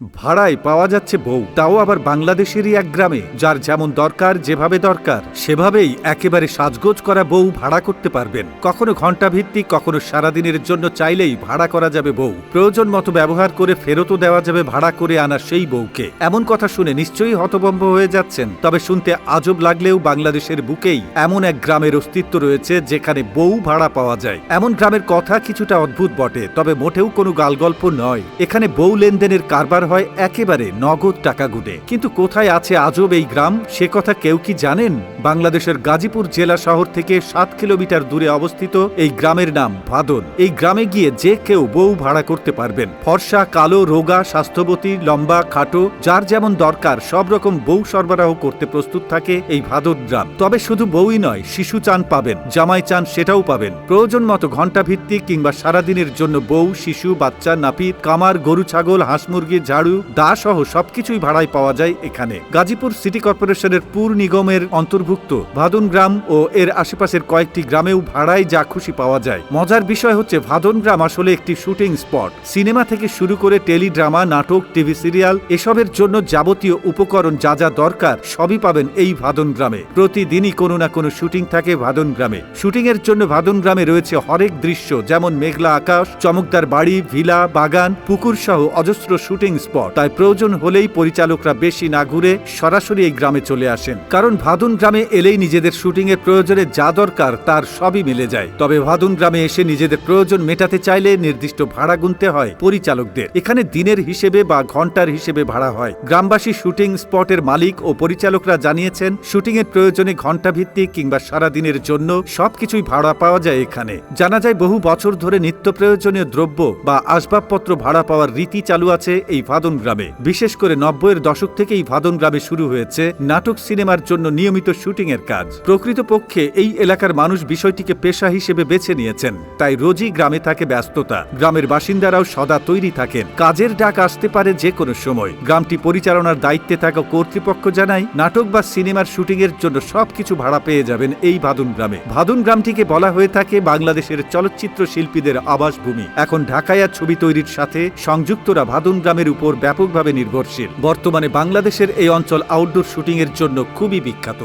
ভাড়ায় পাওয়া যাচ্ছে বউ। তাও আবার বাংলাদেশেরই এক গ্রামে, যার যেমন দরকার, যেভাবে দরকার, সেভাবেই একেবারে সাজগোজ করা বউ ভাড়া করতে পারবেন। কখনো ঘণ্টা ভিত্তিক কখনো সারাদিনের জন্য চাইলেই ভাড়া করা যাবে বউ। প্রয়োজন মতো ব্যবহার করে ফেরতও দেওয়া যাবে ভাড়া করে আনা সেই বউকে। এমন কথা শুনে নিশ্চয়ই হতভম্ব হয়ে যাচ্ছেন, তবে শুনতে আজব লাগলেও বাংলাদেশের বুকেই এমন এক গ্রামের অস্তিত্ব রয়েছে যেখানে বউ ভাড়া পাওয়া যায়। এমন গ্রামের কথা কিছুটা অদ্ভুত বটে, তবে মোটেও কোনো গালগল্প নয়। এখানে বউ লেনদেনের কারবার হয় একেবারে নগদ টাকা গুটে। কিন্তু কোথায় আছে আজব এই গ্রাম? সে কথা কেউ কি জানেন? বাংলাদেশের গাজীপুর জেলা শহর থেকে সাত কিলোমিটার দূরে অবস্থিত এই গ্রামের নাম ভাদন। এই গ্রামে গিয়ে যে কেউ বউ ভাড়া করতে পারবেন। ফর্সা, কালো, রোগা, স্বাস্থ্যবতী, লম্বা, খাটো, যার যেমন দরকার, সব রকম বউ সরবরাহ করতে প্রস্তুত থাকে এই ভাদর গ্রাম। তবে শুধু বউই নয়, শিশু চান পাবেন, জামাই চান সেটাও পাবেন। প্রয়োজন মতো ঘণ্টা ভিত্তিক কিংবা সারাদিনের জন্য বউ, শিশু, বাচ্চা, নাপিত, কামার, গরু, ছাগল, হাঁস মুরগি ঝাড়ু দা সহ সবকিছুই ভাড়ায় পাওয়া যায় এখানে। গাজীপুর সিটি কর্পোরেশনের পুর নিগমের অন্তর্ভুক্ত ভাদন গ্রাম ও এর আশেপাশের কয়েকটি গ্রামেও ভাড়ায় যা খুশি পাওয়া যায়। মজার বিষয় হচ্ছে ভাদন গ্রাম আসলে একটি শুটিং স্পট। সিনেমা থেকে শুরু করে টেলিড্রামা, নাটক, টিভি সিরিয়াল এসবের জন্য যাবতীয় উপকরণ যা যা দরকার সবই পাবেন এই ভাদন গ্রামে। প্রতিদিনই কোনো না কোনো শুটিং থাকে ভাদন গ্রামে। শুটিং এর জন্য ভাদন গ্রামে রয়েছে হরেক দৃশ্য যেমন মেঘলা আকাশ, চমকদার বাড়ি, ভিলা, বাগান পুকুর সহ অজস্র শুটিং স্পট। তাই প্রয়োজন হলেই পরিচালকরা বেশি না ঘুরে সরাসরি এই গ্রামে চলে আসেন। কারণ ভাদুন গ্রামে এলেই নিজেদের শুটিং এর প্রয়োজনে যা দরকার তার সবই মিলে যায়। তবে ভাদুন গ্রামে এসে নিজেদের প্রয়োজন মেটাতে চাইলে নির্দিষ্ট ভাড়া গুনতে হয় পরিচালকদের। এখানে দিনের হিসেবে বা ঘণ্টার হিসেবে ভাড়া হয়। গ্রামবাসী শুটিং স্পটের মালিক ও পরিচালকরা জানিয়েছেন শুটিং এর প্রয়োজনে ঘণ্টা ভিত্তিক কিংবা সারা দিনের জন্য সবকিছুই ভাড়া পাওয়া যায় এখানে। জানা যায় বহু বছর ধরে নিত্য প্রয়োজনীয় দ্রব্য বা আসবাবপত্র ভাড়া পাওয়ার রীতি চালু আছে এই ভাদন গ্রামে। বিশেষ করে নব্বইয়ের দশক থেকেই ভাদন গ্রামে শুরু হয়েছে নাটক সিনেমার জন্য নিয়মিত শুটিং এর কাজ। প্রকৃতপক্ষে এই এলাকার মানুষ বিষয়টিকে পেশা হিসেবে বেছে নিয়েছেন। তাই রোজই গ্রামে থাকে ব্যস্ততা। গ্রামের বাসিন্দারাও সদা তৈরি থাকেন। কাজের ডাক আসতে পারে যে কোনো সময়। গ্রামটি পরিচালনার দায়িত্বে থাকা কর্তৃপক্ষ জানায়, নাটক বা সিনেমার শুটিং এর জন্য সবকিছু ভাড়া পেয়ে যাবেন এই ভাদুন গ্রামে। ভাদুন গ্রামটিকে বলা হয়ে থাকে বাংলাদেশের চলচ্চিত্র শিল্পীদের আবাসভূমি। এখন ঢাকায়া ছবি তৈরির সাথে সংযুক্তরা ভাদুন গ্রামের উপর ব্যাপকভাবে নির্ভরশীল। বর্তমানে বাংলাদেশের এই অঞ্চল আউটডোর শুটিংয়ের জন্য খুবই বিখ্যাত।